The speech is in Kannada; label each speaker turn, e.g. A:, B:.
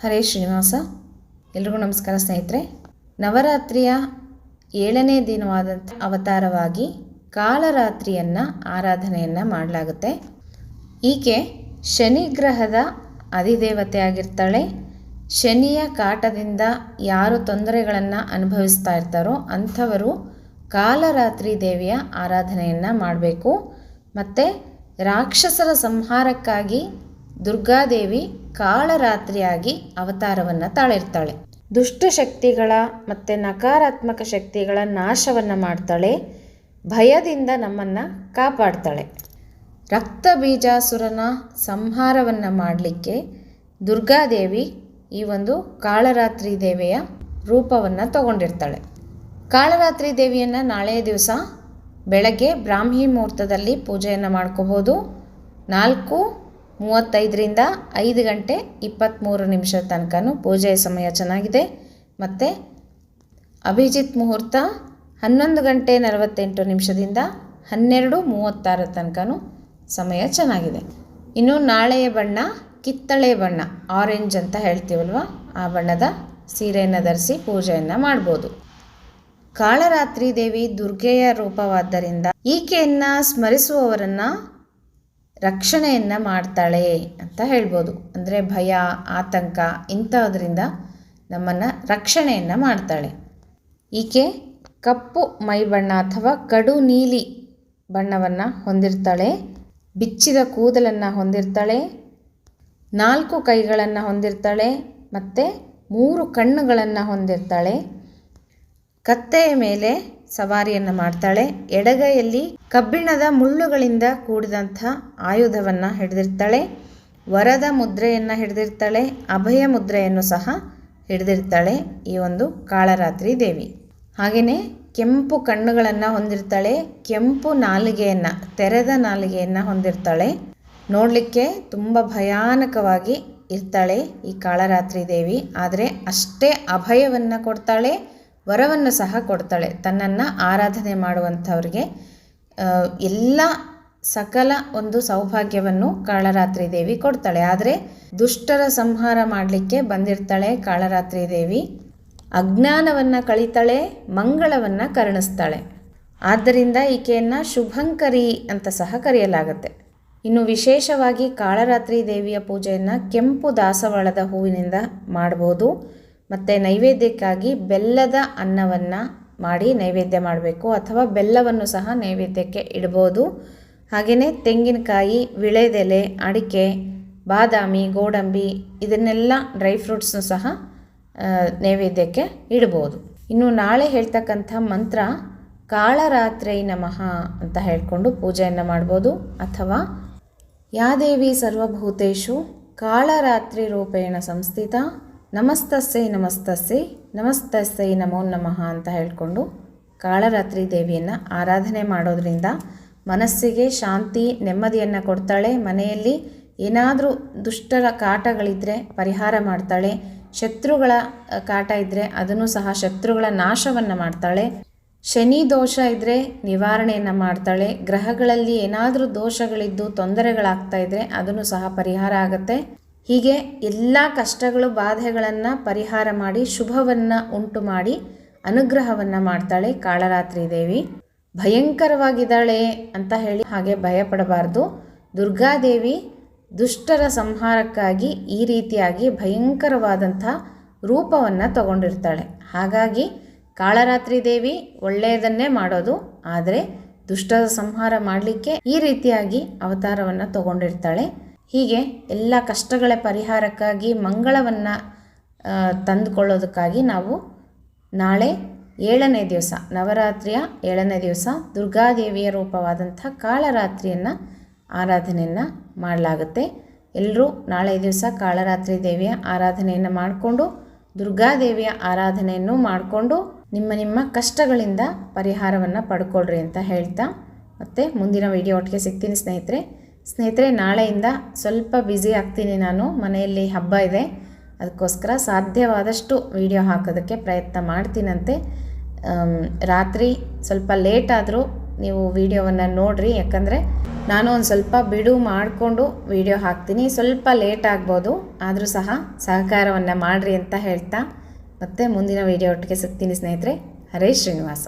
A: ಹರೇ ಶ್ರೀನಿವಾಸ. ಎಲ್ರಿಗೂ ನಮಸ್ಕಾರ ಸ್ನೇಹಿತರೆ. ನವರಾತ್ರಿಯ ಏಳನೇ ದಿನವಾದಂಥ ಅವತಾರವಾಗಿ ಕಾಲರಾತ್ರಿಯನ್ನು ಆರಾಧನೆಯನ್ನು ಮಾಡಲಾಗುತ್ತೆ. ಈಕೆ ಶನಿ ಗ್ರಹದ ಅಧಿದೇವತೆ ಆಗಿರ್ತಾಳೆ. ಶನಿಯ ಕಾಟದಿಂದ ಯಾರು ತೊಂದರೆಗಳನ್ನು ಅನುಭವಿಸ್ತಾ ಇರ್ತಾರೋ ಅಂಥವರು ಕಾಲರಾತ್ರಿ ದೇವಿಯ ಆರಾಧನೆಯನ್ನು ಮಾಡಬೇಕು. ಮತ್ತು ರಾಕ್ಷಸರ ಸಂಹಾರಕ್ಕಾಗಿ ದುರ್ಗಾದೇವಿ ಕಾಳರಾತ್ರಿಯಾಗಿ ಅವತಾರವನ್ನು ತಾಳಿರ್ತಾಳೆ. ದುಷ್ಟಶಕ್ತಿಗಳ ಮತ್ತು ನಕಾರಾತ್ಮಕ ಶಕ್ತಿಗಳ ನಾಶವನ್ನು ಮಾಡ್ತಾಳೆ. ಭಯದಿಂದ ನಮ್ಮನ್ನು ಕಾಪಾಡ್ತಾಳೆ. ರಕ್ತ ಬೀಜಾಸುರನ ಸಂಹಾರವನ್ನು ಮಾಡಲಿಕ್ಕೆ ದುರ್ಗಾದೇವಿ ಈ ಒಂದು ಕಾಳರಾತ್ರಿ ದೇವಿಯ ರೂಪವನ್ನು ತಗೊಂಡಿರ್ತಾಳೆ. ಕಾಳರಾತ್ರಿ ದೇವಿಯನ್ನು ನಾಳೆ ದಿವಸ ಬೆಳಗ್ಗೆ ಬ್ರಾಹ್ಮಿ ಮುಹೂರ್ತದಲ್ಲಿ ಪೂಜೆಯನ್ನು ಮಾಡ್ಕೋಬೋದು ನಾಲ್ಕು ಮೂವತ್ತೈದರಿಂದ ಐದು ಗಂಟೆ ಇಪ್ಪತ್ತ್ಮೂರು ನಿಮಿಷದ ತನಕನೂ ಪೂಜೆಯ ಸಮಯ ಚೆನ್ನಾಗಿದೆ. ಮತ್ತು ಅಭಿಜಿತ್ ಮುಹೂರ್ತ ಹನ್ನೊಂದು ಗಂಟೆ ನಲವತ್ತೆಂಟು ನಿಮಿಷದಿಂದ ಹನ್ನೆರಡು ಮೂವತ್ತಾರ ತನಕನೂ ಸಮಯ ಚೆನ್ನಾಗಿದೆ. ಇನ್ನು ನಾಳೆಯ ಬಣ್ಣ, ಕಿತ್ತಳೆ ಬಣ್ಣ ಆರೆಂಜ್ ಅಂತ ಹೇಳ್ತೀವಲ್ವ? ಆ ಬಣ್ಣದ ಸೀರೆಯನ್ನು ಧರಿಸಿ ಪೂಜೆಯನ್ನು ಮಾಡ್ಬೋದು. ಕಾಳರಾತ್ರಿ ದೇವಿ ದುರ್ಗೆಯ ರೂಪವಾದ್ದರಿಂದ ಈಕೆಯನ್ನು ಸ್ಮರಿಸುವವರನ್ನು ರಕ್ಷಣೆಯನ್ನು ಮಾಡ್ತಾಳೆ ಅಂತ ಹೇಳ್ಬೋದು. ಅಂದರೆ ಭಯ, ಆತಂಕ ಇಂಥದ್ರಿಂದ ನಮ್ಮನ್ನು ರಕ್ಷಣೆಯನ್ನು ಮಾಡ್ತಾಳೆ. ಈಕೆ ಕಪ್ಪು ಮೈ ಬಣ್ಣ ಅಥವಾ ಕಡು ನೀಲಿ ಬಣ್ಣವನ್ನು ಹೊಂದಿರ್ತಾಳೆ, ಬಿಚ್ಚಿದ ಕೂದಲನ್ನು ಹೊಂದಿರ್ತಾಳೆ, ನಾಲ್ಕು ಕೈಗಳನ್ನು ಹೊಂದಿರ್ತಾಳೆ ಮತ್ತು ಮೂರು ಕಣ್ಣುಗಳನ್ನು ಹೊಂದಿರ್ತಾಳೆ. ಕತ್ತೆಯ ಮೇಲೆ ಸವಾರಿಯನ್ನು ಮಾಡ್ತಾಳೆ. ಎಡಗೈಯಲ್ಲಿ ಕಬ್ಬಿಣದ ಮುಳ್ಳುಗಳಿಂದ ಕೂಡಿದಂಥ ಆಯುಧವನ್ನು ಹಿಡಿದಿರ್ತಾಳೆ. ವರದ ಮುದ್ರೆಯನ್ನು ಹಿಡಿದಿರ್ತಾಳೆ. ಅಭಯ ಮುದ್ರೆಯನ್ನು ಸಹ ಹಿಡಿದಿರ್ತಾಳೆ ಈ ಒಂದು ಕಾಳರಾತ್ರಿ ದೇವಿ. ಹಾಗೆಯೇ ಕೆಂಪು ಕಣ್ಣುಗಳನ್ನು ಹೊಂದಿರ್ತಾಳೆ. ಕೆಂಪು ನಾಲಿಗೆಯನ್ನು, ತೆರೆದ ನಾಲಿಗೆಯನ್ನು ಹೊಂದಿರ್ತಾಳೆ. ನೋಡಲಿಕ್ಕೆ ತುಂಬ ಭಯಾನಕವಾಗಿ ಇರ್ತಾಳೆ ಈ ಕಾಳರಾತ್ರಿ ದೇವಿ. ಆದರೆ ಅಷ್ಟೇ ಅಭಯವನ್ನು ಕೊಡ್ತಾಳೆ. ವರವನ್ನು ಸಹ ಕೊಡ್ತಾಳೆ. ತನ್ನನ್ನು ಆರಾಧನೆ ಮಾಡುವಂಥವ್ರಿಗೆ ಎಲ್ಲ ಸಕಲ ಒಂದು ಸೌಭಾಗ್ಯವನ್ನು ಕಾಳರಾತ್ರಿ ದೇವಿ ಕೊಡ್ತಾಳೆ. ಆದರೆ ದುಷ್ಟರ ಸಂಹಾರ ಮಾಡಲಿಕ್ಕೆ ಬಂದಿರ್ತಾಳೆ ಕಾಳರಾತ್ರಿ ದೇವಿ. ಅಜ್ಞಾನವನ್ನು ಕಳಿತಾಳೆ, ಮಂಗಳವನ್ನು ಕರುಣಿಸ್ತಾಳೆ. ಆದ್ದರಿಂದ ಈಕೆಯನ್ನು ಶುಭಂಕರಿ ಅಂತ ಸಹ ಕರೆಯಲಾಗುತ್ತೆ. ಇನ್ನು ವಿಶೇಷವಾಗಿ ಕಾಳರಾತ್ರಿ ದೇವಿಯ ಪೂಜೆಯನ್ನು ಕೆಂಪು ದಾಸವಾಳದ ಹೂವಿನಿಂದ ಮಾಡ್ಬೋದು. ಮತ್ತು ನೈವೇದ್ಯಕ್ಕಾಗಿ ಬೆಲ್ಲದ ಅನ್ನವನ್ನು ಮಾಡಿ ನೈವೇದ್ಯ ಮಾಡಬೇಕು ಅಥವಾ ಬೆಲ್ಲವನ್ನು ಸಹ ನೈವೇದ್ಯಕ್ಕೆ ಇಡ್ಬೋದು. ಹಾಗೆಯೇ ತೆಂಗಿನಕಾಯಿ, ವಿಳೆದೆಲೆ, ಅಡಿಕೆ, ಬಾದಾಮಿ, ಗೋಡಂಬಿ ಇದನ್ನೆಲ್ಲ ಡ್ರೈ ಫ್ರೂಟ್ಸ್ನು ಸಹ ನೈವೇದ್ಯಕ್ಕೆ ಇಡ್ಬೋದು. ಇನ್ನು ನಾಳೆ ಹೇಳ್ತಕ್ಕಂಥ ಮಂತ್ರ, ಕಾಳರಾತ್ರಿ ನಮಃ ಅಂತ ಹೇಳಿಕೊಂಡು ಪೂಜೆಯನ್ನು ಮಾಡ್ಬೋದು. ಅಥವಾ, ಯಾದೇವಿ ಸರ್ವಭೂತೇಶು ಕಾಳರಾತ್ರಿ ರೂಪೇಣ ಸಂಸ್ಥಿತ ನಮಸ್ತಸ್ಸೈ, ನಮಸ್ತಸ್ಸೆ ನಮಸ್ತಸ್ಸೆ ನಮೋ ನಮಃ ಅಂತ ಹೇಳಿಕೊಂಡು ಕಾಳರಾತ್ರಿ ದೇವಿಯನ್ನು ಆರಾಧನೆ ಮಾಡೋದ್ರಿಂದ ಮನಸ್ಸಿಗೆ ಶಾಂತಿ, ನೆಮ್ಮದಿಯನ್ನು ಕೊಡ್ತಾಳೆ. ಮನೆಯಲ್ಲಿ ಏನಾದರೂ ದುಷ್ಟರ ಕಾಟಗಳಿದ್ದರೆ ಪರಿಹಾರ ಮಾಡ್ತಾಳೆ. ಶತ್ರುಗಳ ಕಾಟ ಇದ್ದರೆ ಅದನ್ನು ಸಹ ಶತ್ರುಗಳ ನಾಶವನ್ನು ಮಾಡ್ತಾಳೆ. ಶನಿ ದೋಷ ಇದ್ದರೆ ನಿವಾರಣೆಯನ್ನು ಮಾಡ್ತಾಳೆ. ಗ್ರಹಗಳಲ್ಲಿ ಏನಾದರೂ ದೋಷಗಳಿದ್ದು ತೊಂದರೆಗಳಾಗ್ತಾ ಇದ್ದರೆ ಅದನ್ನು ಸಹ ಪರಿಹಾರ ಆಗುತ್ತೆ. ಹೀಗೆ ಎಲ್ಲ ಕಷ್ಟಗಳು ಬಾಧೆಗಳನ್ನು ಪರಿಹಾರ ಮಾಡಿ ಶುಭವನ್ನು ಉಂಟು ಮಾಡಿ ಅನುಗ್ರಹವನ್ನು ಮಾಡ್ತಾಳೆ ಕಾಳರಾತ್ರಿ ದೇವಿ. ಭಯಂಕರವಾಗಿದ್ದಾಳೆ ಅಂತ ಹೇಳಿ ಹಾಗೆ ಭಯಪಡಬಾರ್ದು. ದುರ್ಗಾದೇವಿ ದುಷ್ಟರ ಸಂಹಾರಕ್ಕಾಗಿ ಈ ರೀತಿಯಾಗಿ ಭಯಂಕರವಾದಂಥ ರೂಪವನ್ನು ತಗೊಂಡಿರ್ತಾಳೆ. ಹಾಗಾಗಿ ಕಾಳರಾತ್ರಿ ದೇವಿ ಒಳ್ಳೆಯದನ್ನೇ ಮಾಡೋದು. ಆದರೆ ದುಷ್ಟರ ಸಂಹಾರ ಮಾಡಲಿಕ್ಕೆ ಈ ರೀತಿಯಾಗಿ ಅವತಾರವನ್ನು ತಗೊಂಡಿರ್ತಾಳೆ. ಹೀಗೆ ಎಲ್ಲ ಕಷ್ಟಗಳ ಪರಿಹಾರಕ್ಕಾಗಿ ಮಂಗಳವನ್ನು ತಂದುಕೊಳ್ಳೋದಕ್ಕಾಗಿ ನಾವು ನಾಳೆ ಏಳನೇ ದಿವಸ, ನವರಾತ್ರಿಯ ಏಳನೇ ದಿವಸ ದುರ್ಗಾದೇವಿಯ ರೂಪವಾದಂಥ ಕಾಳರಾತ್ರಿಯನ್ನು ಆರಾಧನೆಯನ್ನು ಮಾಡಲಾಗುತ್ತೆ. ಎಲ್ಲರೂ ನಾಳೆ ದಿವಸ ಕಾಳರಾತ್ರಿ ದೇವಿಯ ಆರಾಧನೆಯನ್ನು ಮಾಡಿಕೊಂಡು, ದುರ್ಗಾದೇವಿಯ ಆರಾಧನೆಯನ್ನು ಮಾಡಿಕೊಂಡು ನಿಮ್ಮ ನಿಮ್ಮ ಕಷ್ಟಗಳಿಂದ ಪರಿಹಾರವನ್ನು ಪಡ್ಕೊಳ್ರಿ ಅಂತ ಹೇಳ್ತಾ ಮತ್ತು ಮುಂದಿನ ವಿಡಿಯೋ ಒಟ್ಟಿಗೆ ಸಿಗ್ತೀನಿ ಸ್ನೇಹಿತರೆ. ಸ್ನೇಹಿತರೆ, ನಾಳೆಯಿಂದ ಸ್ವಲ್ಪ ಬ್ಯುಸಿ ಆಗ್ತೀನಿ ನಾನು. ಮನೆಯಲ್ಲಿ ಹಬ್ಬ ಇದೆ. ಅದಕ್ಕೋಸ್ಕರ ಸಾಧ್ಯವಾದಷ್ಟು ವಿಡಿಯೋ ಹಾಕೋದಕ್ಕೆ ಪ್ರಯತ್ನ ಮಾಡ್ತೀನಂತೆ. ರಾತ್ರಿ ಸ್ವಲ್ಪ ಲೇಟ್ ಆದರೂ ನೀವು ವಿಡಿಯೋವನ್ನು ನೋಡಿರಿ. ಯಾಕಂದರೆ ನಾನು ಒಂದು ಸ್ವಲ್ಪ ಬಿಡುವು ಮಾಡಿಕೊಂಡು ವಿಡಿಯೋ ಹಾಕ್ತೀನಿ. ಸ್ವಲ್ಪ ಲೇಟ್ ಆಗ್ಬೋದು. ಆದರೂ ಸಹ ಸಹಕಾರವನ್ನು ಮಾಡಿರಿ ಅಂತ ಹೇಳ್ತಾ ಮತ್ತೆ ಮುಂದಿನ ವಿಡಿಯೋ ಒಟ್ಟಿಗೆ ಸಿಗ್ತೀನಿ ಸ್ನೇಹಿತರೆ. ಹರೇ ಶ್ರೀನಿವಾಸ.